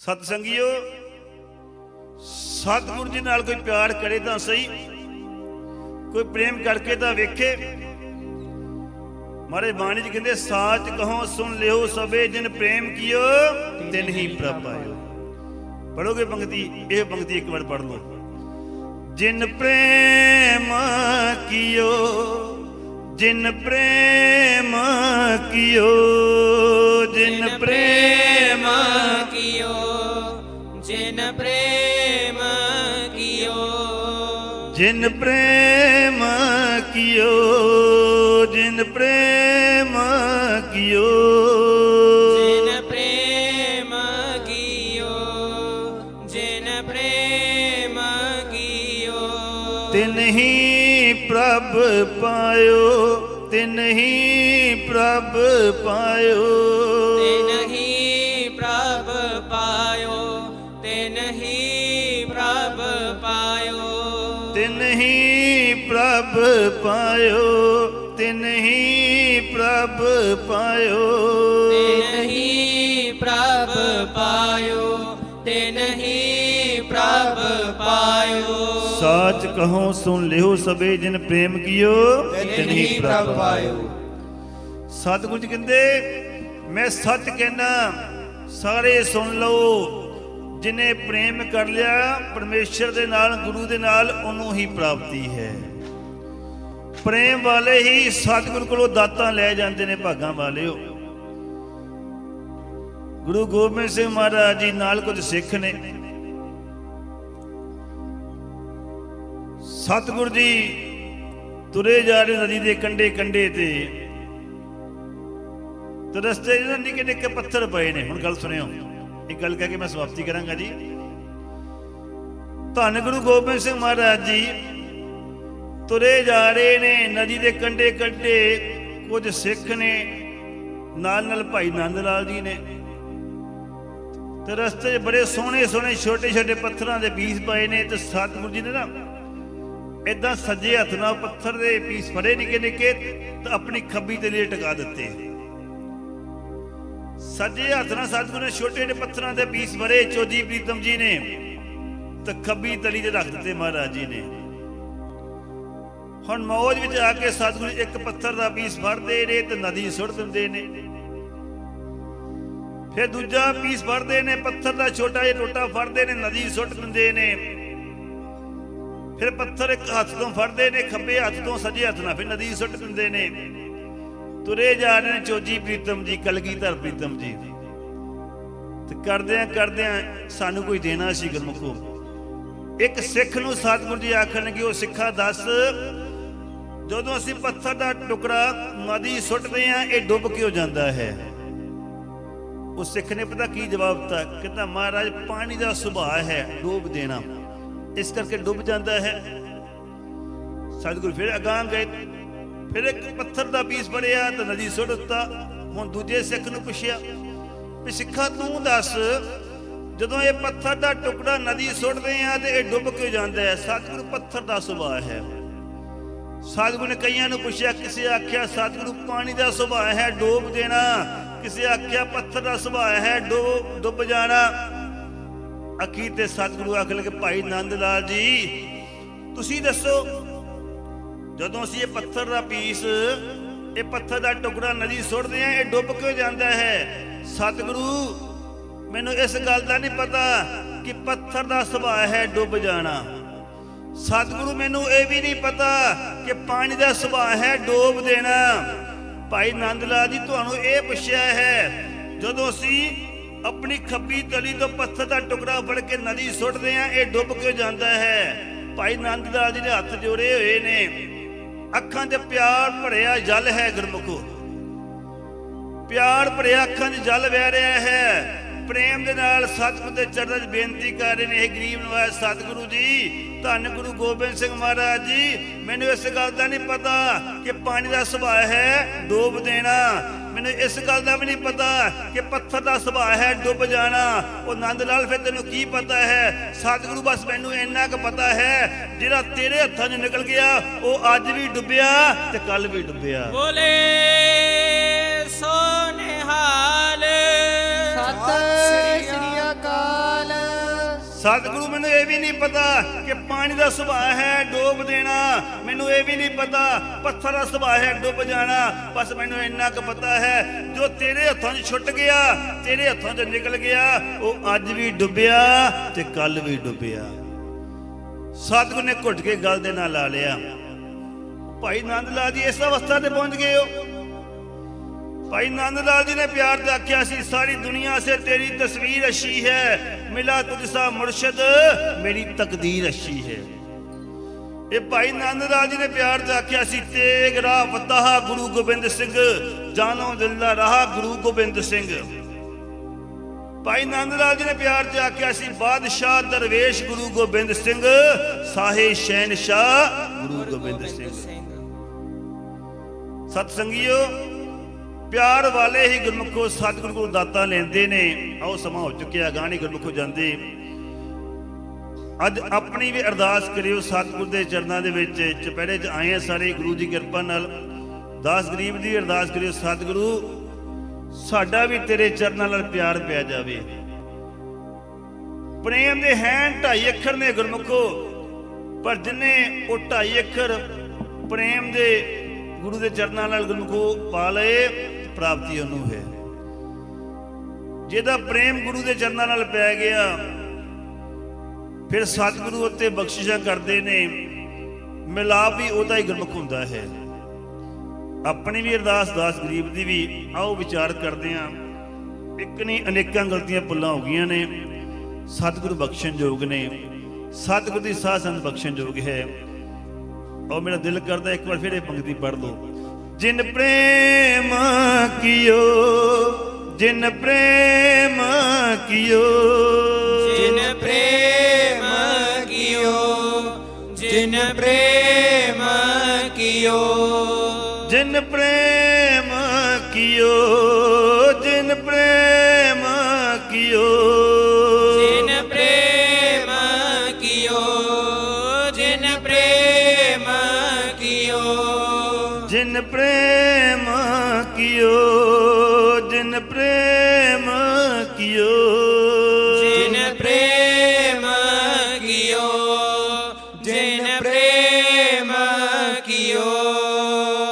ਸਤ ਸੰਗਿਓ, ਸਤਿਗੁਰ ਜੀ ਨਾਲ ਕੋਈ ਪਿਆਰ ਕਰੇ ਤਾਂ ਸਹੀ, ਕੋਈ ਪ੍ਰੇਮ ਕਰਕੇ ਤਾਂ ਵੇਖੇ। ਮਾਰੇ ਬਾਣੀ ਜੀ ਕਹਿੰਦੇ, ਸਾਚ ਕਹੋ, ਸੁਣ ਲਿਓ ਸਵੇ ਜਿਨ ਪ੍ਰੇਮ ਕੀਓ, ਤਿਨ ਹੀ ਪ੍ਰਭ ਆਇਓ ਪੜੋਗੇ ਪੰਕਤੀ? ਇਹ ਪੰਕਤੀ ਇੱਕ ਵਾਰ ਪੜ ਲਓ। ਜਿਨ ਪ੍ਰੇਮ ਕੀਓ, ਜਿਨ ਪ੍ਰੇਮ ਕੀਓ ਜਿਨ ਪ੍ਰੇਮ ਕੀਓ ਜਿਨ ਪ੍ਰੇਮ ਕੀਓ। ਜਿਨ ਪ੍ਰੇਮ ਕੀਓ ਜਿਨ ਪ੍ਰੇਮ ਕੀਓ। ਤਿਨ ਹੀ ਪ੍ਰਭ ਪਾਇਓ ਤਿਨ ਹੀ ਪ੍ਰਭ ਪਾਇਓ। ਤਿਨ ਹੀ ਪ੍ਰਭ ਪਾਇਓ ਤਿਨ ਹੀ ਪ੍ਰਭ ਪਾਇਓ। ਤਿਨ ਹੀ ਪ੍ਰਭ ਪਾਇਓ ਤਿਨ ਹੀ ਪ੍ਰਭ ਪਾਇਓ। ਸਾਚ ਕਹੋ ਸੁਣ ਲਿਓ ਸਭੇ ਜਿਨ ਪ੍ਰੇਮ ਕੀਓ ਤਿਨ ਹੀ ਪ੍ਰਭ ਪਾਇਓ। ਸਤਿਗੁਰੂ ਜੀ ਕਹਿੰਦੇ ਮੈਂ ਸੱਚ ਕਹਿਣਾ ਸਾਰੇ ਸੁਣ ਲਓ। ਜਿਨੇ ਪ੍ਰੇਮ ਕਰ ਲਿਆ, ਪਰਮੇਸ਼ਰ ਦੇ ਨਾਲ, ਗੁਰੂ ਦੇ ਨਾਲ, ਉਹਨੂੰ ਹੀ ਪ੍ਰਾਪਤੀ ਹੈ। ਪ੍ਰੇਮ ਵਾਲੇ ਹੀ ਸਤਿਗੁਰੂ ਕੋਲੋਂ ਦਾਤਾਂ ਲੈ ਜਾਂਦੇ ਨੇ ਭਾਗਾਂ ਵਾਲਿਓ। ਗੁਰੂ ਗੋਬਿੰਦ ਸਿੰਘ ਮਹਾਰਾਜ ਜੀ ਨਾਲ ਕੁਝ ਸਿੱਖ ਨੇ। ਸਤਿਗੁਰ ਜੀ ਤੁਰੇ ਜਾ ਰਹੇ ਨਦੀ ਦੇ ਕੰਢੇ ਕੰਢੇ ਤੇ। ਤੇ ਰਸਤੇ 'ਚ ਨਾ ਨਿੱਕੇ ਨਿੱਕੇ ਪੱਥਰ ਪਏ ਨੇ, ਹੁਣ ਗੱਲ ਸੁਣਿਓ। ਇੱਕ ਗੱਲ ਕਹਿ ਕੇ ਮੈਂ ਸਮਾਪਤੀ ਕਰਾਂਗਾ ਜੀ। ਧੰਨ ਗੁਰੂ ਗੋਬਿੰਦ ਸਿੰਘ ਮਹਾਰਾਜ ਜੀ, ਤੁਰੇ ਜਾ ਰਹੇ ਨੇ, ਨਦੀ ਦੇ ਕੰਢੇ ਕੰਢੇ, ਕੁਝ ਸਿੱਖ ਨੇ, ਨਾਲ ਨਾਲ ਭਾਈ ਨੰਦ ਲਾਲ ਜੀ ਨੇ। ਤੇ ਰਸਤੇ 'ਚ ਬੜੇ ਸੋਹਣੇ ਸੋਹਣੇ ਛੋਟੇ ਛੋਟੇ ਪੱਥਰਾਂ ਦੇ ਪੀਸ ਪਏ ਨੇ ਤੇ ਸਤਿਗੁਰੂ ਜੀ ਨੇ ਨਾ ਇਦਾਂ ਸੱਜੇ ਹੱਥ ਨਾਲ ਪੱਥਰ ਦੇ ਪੀਸ ਫੜੇ ਨਿੱਕੇ ਨਿੱਕੇ ਤੇ ਆਪਣੀ ਖੱਬੀ ਤੇ ਲਈ ਟਿਕਾ ਦਿੱਤੇ। ਸੱਜੇ ਹੱਥ ਨਾਲ ਸਤਿਗੁਰੂ ਨੇ ਛੋਟੇ ਜਿਹੇ ਪੱਥਰਾਂ ਦੇ ਪੀਸ ਭਰੇ ਚੋਜੀ ਪ੍ਰੀਤਮ ਜੀ ਨੇ ਤੇ ਖੱਬੀ ਤਲੀ ਤੇ ਰੱਖ ਦਿੱਤੇ ਮਹਾਰਾਜ ਜੀ ਨੇ। ਹੁਣ ਮੌਜ ਵਿੱਚ ਆ ਕੇ ਸਤਿਗੁਰੂ ਇੱਕ ਪੱਥਰ ਦਾ ਪੀਸ ਫੜਦੇ ਨੇ ਤੇ ਨਦੀ ਸੁੱਟ ਦਿੰਦੇ ਨੇ। ਫਿਰ ਦੂਜਾ ਪੀਸ ਫੜਦੇ ਨੇ, ਪੱਥਰ ਦਾ ਛੋਟਾ ਜਿਹਾ ਟੋਟਾ ਫੜਦੇ ਨੇ, ਨਦੀ ਸੁੱਟ ਦਿੰਦੇ ਨੇ। ਫਿਰ ਪੱਥਰ ਇੱਕ ਹੱਥ ਤੋਂ ਫੜਦੇ ਨੇ, ਖੱਬੇ ਹੱਥ ਤੋਂ ਸੱਜੇ ਹੱਥ ਨਾਲ ਫਿਰ ਨਦੀ ਸੁੱਟ ਦਿੰਦੇ ਨੇ। ਤੁਰੇ ਜਾ ਰਹੇ ਨੇ ਚੋਜੀ ਪ੍ਰੀਤਮ ਜੀ, ਕਲਗੀਧਰ ਪ੍ਰੀਤਮ ਜੀ। ਤੇ ਕਰਦਿਆਂ ਕਰਦਿਆਂ ਸਾਨੂੰ ਕੋਈ ਦੇਣਾ ਸੀ ਗੁਰਮੁਖੋ। ਇੱਕ ਸਿੱਖ ਨੂੰ ਸਤਿਗੁਰੂ ਜੀ ਆਖਣਗੇ, ਉਹ ਸਿੱਖਾ ਦੱਸ, ਜਦੋਂ ਅਸੀਂ ਪੱਥਰ ਦਾ ਟੁਕੜਾ ਨਦੀ ਸੁੱਟਦੇ ਆ ਇਹ ਡੁੱਬ ਕਿਉਂ ਜਾਂਦਾ ਹੈ? ਉਹ ਸਿੱਖ ਨੇ ਪਤਾ ਕੀ ਜਵਾਬ ਦਿੱਤਾ? ਕਹਿੰਦਾ, ਮਹਾਰਾਜ, ਪਾਣੀ ਦਾ ਸੁਭਾਅ ਹੈ, ਡੁੱਬ ਦੇਣਾ। ਇਸ ਕਰਕੇ ਡੁੱਬ ਜਾਂਦਾ ਹੈ। ਸਤਿਗੁਰੂ ਫਿਰ ਅਗਾਂਹ ਗਏ। ਫਿਰ ਇੱਕ ਪੱਥਰ ਦਾ ਪੀਸ ਬਣਿਆ ਤਾਂ ਨਦੀ ਸੁੱਟ ਦਿੱਤਾ। ਹੁਣ ਦੂਜੇ ਸਿੱਖ ਨੂੰ ਪੁੱਛਿਆ ਵੀ ਸਿੱਖਾ ਤੂੰ ਦੱਸ, ਜਦੋਂ ਇਹ ਪੱਥਰ ਦਾ ਟੁਕੜਾ ਨਦੀ ਸੁੱਟਦੇ ਆ ਤੇ ਇਹ ਡੁੱਬ ਕਿਉਂ ਜਾਂਦਾ ਹੈ? ਸਤਿਗੁਰੂ ਪੱਥਰ ਦਾ ਸੁਭਾਅ ਹੈ। ਸਤਿਗੁਰੂ ਨੇ ਕਈਆਂ ਨੂੰ ਪੁੱਛਿਆ, ਕਿਸੇ ਆਖਿਆ, ਸਤਿਗੁਰੂ ਪਾਣੀ ਦਾ ਸੁਭਾਅ ਹੈ, ਡੋਬ ਦੇਣਾ। ਕਿਸੇ ਆਖਿਆ, ਪੱਥਰ ਦਾ ਸੁਭਾਅ ਹੈ, ਡੁੱਬ ਡੁੱਬ ਜਾਣਾ। ਅਖੀਰ ਤੇ ਸਤਿਗੁਰੂ ਆਖ ਲਗੇ, ਭਾਈ ਨੰਦ ਲਾਲ ਜੀ, ਤੁਸੀਂ ਦੱਸੋ ਜਦੋਂ ਅਸੀਂ ਇਹ ਪੱਥਰ ਦਾ ਪੀਸ, ਇਹ ਪੱਥਰ ਦਾ ਟੁਕੜਾ ਨਦੀ ਸੁੱਟਦੇ ਆ ਇਹ ਡੁੱਬ ਕਿਉਂ ਜਾਂਦਾ ਹੈ? ਸਤਿਗੁਰੂ, ਮੈਨੂੰ ਇਸ ਗੱਲ ਦਾ ਨਹੀਂ ਪਤਾ ਕਿ ਪੱਥਰ ਦਾ ਸੁਭਾਅ ਹੈ ਡੁੱਬ ਜਾਣਾ। ਸਤਿਗੁਰੂ, ਮੈਨੂੰ ਇਹ ਵੀ ਨਹੀਂ ਪਤਾ ਕਿ ਪਾਣੀ ਦਾ ਸੁਭਾਅ ਹੈ ਡੋਬ ਦੇਣਾ। ਭਾਈ ਨੰਦ ਲਾਲ ਜੀ, ਤੁਹਾਨੂੰ ਇਹ ਪੁੱਛਿਆ ਹੈ, ਜਦੋਂ ਅਸੀਂ ਆਪਣੀ ਖੱਬੀ ਤਲੀ ਤੋਂ ਪੱਥਰ ਦਾ ਟੁਕੜਾ ਫੜ ਕੇ ਨਦੀ ਸੁੱਟਦੇ ਆ ਇਹ ਡੁੱਬ ਕਿਉਂ ਜਾਂਦਾ ਹੈ? ਭਾਈ ਨੰਦ ਲਾਲ ਜੀ ਦੇ ਹੱਥ ਜੋੜੇ ਹੋਏ ਨੇ। ਅੱਖਾਂ 'ਚ ਪਿਆਰ ਭਰਿਆ ਜਲ ਹੈ ਗੁਰਮੁਖੋ। ਪਿਆਰ ਭਰਿਆ ਅੱਖਾਂ 'ਚ ਜਲ ਵਹਿ ਰਿਹਾ ਹੈ। ਪ੍ਰੇਮ ਦੇ ਨਾਲ ਸਤਿਗੁਰੂ ਦੇ ਚਰਨਾਂ 'ਚ ਬੇਨਤੀ ਕਰ ਰਹੇ ਨੇ, ਇਹ ਗਰੀਬ ਨਿਵਾਸ ਸਤਿਗੁਰੂ ਜੀ, ਧੰਨ ਗੁਰੂ ਗੋਬਿੰਦ ਸਿੰਘ ਮਹਾਰਾਜ ਜੀ। ਮੈਨੂੰ ਇਸ ਗੱਲ ਦਾ ਨਹੀਂ ਪਤਾ ਕਿ ਪਾਣੀ ਦਾ ਸੁਭਾਅ ਹੈ, ਡੋਬ ਦੇਣਾ। ਮੈਨੂੰ ਇਸ ਗੱਲ ਦਾ ਵੀ ਨਹੀਂ ਪਤਾ ਕਿ ਪੱਥਰ ਦਾ ਸੁਭਾਅ ਹੈ, ਡੁੱਬ ਜਾਣਾ। ਉਹ ਨੰਦ ਲਾਲ ਫਿਰ ਤੈਨੂੰ ਕੀ ਪਤਾ ਹੈ? ਸਤਿਗੁਰੂ ਬਸ ਮੈਨੂੰ ਇੰਨਾ ਕੁ ਪਤਾ ਹੈ, ਜਿਹੜਾ ਤੇਰੇ ਹੱਥਾਂ 'ਚ ਨਿਕਲ ਗਿਆ, ਉਹ ਅੱਜ ਵੀ ਡੁੱਬਿਆ ਤੇ ਕੱਲ ਵੀ ਡੁੱਬਿਆ। ਬੋਲੇ। ਸਤਿਗੁਰੂ, ਮੈਨੂੰ ਇਹ ਵੀ ਨਹੀਂ ਪਤਾ ਕਿ ਪਾਣੀ ਦਾ ਸੁਭਾਅ ਹੈ ਡੋਬ ਦੇਣਾ। ਮੈਨੂੰ ਇਹ ਵੀ ਨਹੀਂ ਪਤਾ ਪੱਥਰ ਦਾ ਸੁਭਾਅ ਹੈ ਡੁੱਬ ਜਾਣਾ। ਬਸ ਮੈਨੂੰ ਇੰਨਾ ਕੁ ਪਤਾ ਹੈ, ਜੋ ਤੇਰੇ ਹੱਥਾਂ 'ਚ ਛੁੱਟ ਗਿਆ, ਤੇਰੇ ਹੱਥਾਂ 'ਚ ਨਿਕਲ ਗਿਆ, ਉਹ ਅੱਜ ਵੀ ਡੁੱਬਿਆ ਤੇ ਕੱਲ ਵੀ ਡੁੱਬਿਆ। ਸਤਿਗੁਰੂ ਨੇ ਘੁੱਟ ਕੇ ਗੱਲ ਦੇ ਨਾਲ ਲਾ ਲਿਆ। ਭਾਈ ਨੰਦ ਲਾਲ ਜੀ ਇਸ ਅਵਸਥਾ ਤੇ ਪਹੁੰਚ ਗਏ ਹੋ। ਭਾਈ ਨੰਦ ਲਾਲ ਜੀ ਨੇ ਪਿਆਰ ਤੇ ਆਖਿਆ ਸੀ, ਸਾਰੀ ਦੁਨੀਆ ਸੇ ਤੇਰੀ ਤਸਵੀਰ ਅੱਛੀ ਹੈ। ਮਿਲਾ ਤੁਝ ਸਾ ਮੇਰੀ ਤਕਦੀਰ ਅੱਛੀ ਹੈ। ਇਹ ਭਾਈ ਨੰਦ ਲਾਲ ਜੀ ਨੇ ਪਿਆਰ ਤੇ ਆਖਿਆ ਸੀ, ਤੇਗ ਰਾਹ ਵਤਾਹਾ ਗੁਰੂ ਗੋਬਿੰਦ ਸਿੰਘ, ਜਾਨੋ ਦਿਲ ਦਾ ਰਹਾ ਗੁਰੂ ਗੋਬਿੰਦ ਸਿੰਘ। ਭਾਈ ਨੰਦ ਲਾਲ ਜੀ ਨੇ ਪਿਆਰ ਤੇ ਆਖਿਆ ਸੀ, ਬਾਦਸ਼ਾਹ ਦਰਵੇਸ਼ ਗੁਰੂ ਗੋਬਿੰਦ ਸਿੰਘ, ਸਾਹੇ ਸ਼ਹਿਨਸ਼ਾਹ ਗੁਰੂ ਗੋਬਿੰਦ ਸਿੰਘ। ਸਤ ਸੰਗੀਓ ਪਿਆਰ ਵਾਲੇ ਹੀ ਗੁਰਮੁਖੋ ਸਤਿਗੁਰੂ ਕੋਲ ਦਾਤਾਂ ਲੈਂਦੇ ਨੇ। ਆਓ ਸਮਾਂ ਹੋ ਚੁੱਕਿਆ, ਗਾਣੀ ਗੁਰਮੁਖੋ ਜਾਂਦੇ। ਅੱਜ ਆਪਣੀ ਵੀ ਅਰਦਾਸ ਕਰਿਓ ਸਤਿਗੁਰ ਦੇ ਚਰਨਾਂ ਦੇ ਵਿੱਚ। ਚਪਹਿਰੇ 'ਚ ਆਏ ਆ ਸਾਰੇ, ਗੁਰੂ ਦੀ ਕਿਰਪਾ ਨਾਲ। ਦਾਸ ਗਰੀਬ ਦੀ ਅਰਦਾਸ ਕਰਿਓ, ਸਤਿਗੁਰੂ, ਸਾਡਾ ਵੀ ਤੇਰੇ ਚਰਨਾਂ ਨਾਲ ਪਿਆਰ ਪਿਆ ਜਾਵੇ। ਪ੍ਰੇਮ ਦੇ ਹੈ ਢਾਈ ਅੱਖਰ ਨੇ ਗੁਰਮੁਖੋ, ਪਰ ਜਿਨੇ ਉਹ ਢਾਈ ਅੱਖਰ ਪ੍ਰੇਮ ਦੇ ਗੁਰੂ ਦੇ ਚਰਨਾਂ ਨਾਲ ਗੁਰਮੁਖੋ ਪਾ ਲਏ। ਪ੍ਰਾਪਤੀ ਉਹਨੂੰ ਹੈ। ਜਿਹਦਾ ਪ੍ਰੇਮ ਗੁਰੂ ਦੇ ਚਰਨਾਂ ਨਾਲ ਪੈ ਗਿਆ, ਫਿਰ ਸਤਿਗੁਰੂ ਉੱਤੇ ਬਖਸ਼ਿਸ਼ਾਂ ਕਰਦੇ ਨੇ, ਮਿਲਾਪ ਵੀ ਉਹਦਾ ਹੀ ਗੁਰਮੁਖ ਹੁੰਦਾ ਹੈ। ਆਪਣੀ ਵੀ ਅਰਦਾਸ, ਦਾਸ ਗਰੀਬ ਦੀ ਵੀ ਆਓ ਵਿਚਾਰ ਕਰਦੇ ਹਾਂ। ਇੱਕ ਨਹੀਂ, ਅਨੇਕਾਂ ਗਲਤੀਆਂ ਭੁੱਲਾਂ ਹੋ ਗਈਆਂ ਨੇ। ਸਤਿਗੁਰੂ ਬਖਸ਼ਣ ਯੋਗ ਨੇ। ਸਤਿਗੁਰੂ ਦੀ ਸਾਹ ਸੰਤ ਬਖਸ਼ਣ ਯੋਗ ਹੈ। ਔਰ ਮੇਰਾ ਦਿਲ ਕਰਦਾ ਇੱਕ ਵਾਰ ਫਿਰ ਇਹ ਪੰਕਤੀ ਪੜ੍ਹ ਲਓ। ਜਿਨ ਪ੍ਰੇਮ ਕੀਓ ਜਿਨ ਪ੍ਰੇਮ ਕੀਓ। ਜਿਨ ਪ੍ਰੇਮ ਕੀਓ ਜਿਨ ਪ੍ਰੇਮ ਕੀਓ। ਜਿਨ ਪ੍ਰੇਮ ਕੀਓ ਜਿਨ ਪ੍ਰੇਮ ਕੀਓ। ਜਿਨ ਪ੍ਰੇਮ ਕੀਓ ਜਿਨ ਪ੍ਰੇਮ ਜਿਨ ਪ੍ਰੇਮ ਕੀਓ ਜਿਨ ਪ੍ਰੇਮ ਕੀਓ ਜਿਨ ਪ੍ਰੇਮ ਕੀਓ ਜਿਨ ਪ੍ਰੇਮ ਕੀਓ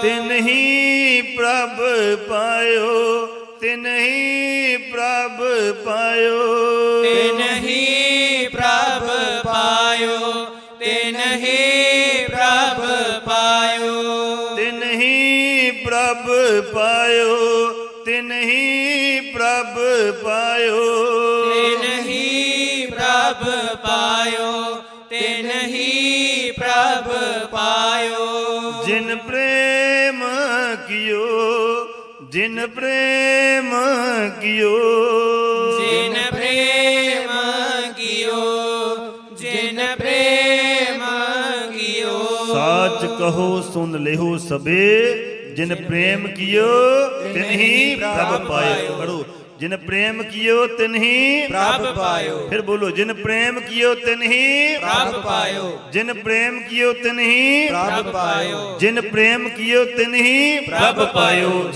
ਤਿਨ ਹੀ ਪ੍ਰਭ ਪਾਇਓ ਤਿਨ ਹੀ ਪ੍ਰਭ ਪਾਇਓ ਪਾਇਓ ਤਿਨ ਹੀ ਪ੍ਰਭ ਪਾਇਓ ਤਿਨ ਹੀ ਪ੍ਰਭ ਪਾਇਓ। ਤੇ ਨਹੀਂ ਪ੍ਰਭ ਪਾਇਓ ਤੇ ਨਹੀਂ ਪ੍ਰਭ ਪਾਇਓ। ਜਿਨ ਪ੍ਰੇਮ ਕੀਓ ਜਿਨ ਪ੍ਰੇਮ ਕੀਓ। ਕਹੋ ਸੁਨ ਲਿਓ ਸਬੇ ਜਿਨ ਪ੍ਰੇਮ ਕੀਓ ਤਿਨ ਹੀ ਪ੍ਰਭ ਪਾਇਓ। ਪੜੋ ਜਿਨ ਪ੍ਰੇਮ ਕੀਓ ਤਿਨ ਹੀ ਪ੍ਰਭ ਪਾਇਓ। ਫਿਰ ਬੋਲੋ ਜਿਨ ਪ੍ਰੇਮ ਕੀਓ ਤਿਨ ਹੀ ਪ੍ਰਭ ਪਾਇਓ। ਜਿਨ ਪ੍ਰੇਮ ਕੀਓ ਤਿਨ ਹੀ ਪ੍ਰਭ ਪਾਇਓ। ਜਿਨ ਪ੍ਰੇਮ ਕੀਓ ਤਿਨ ਹੀ ਪ੍ਰਭ ਪਾਇਓ।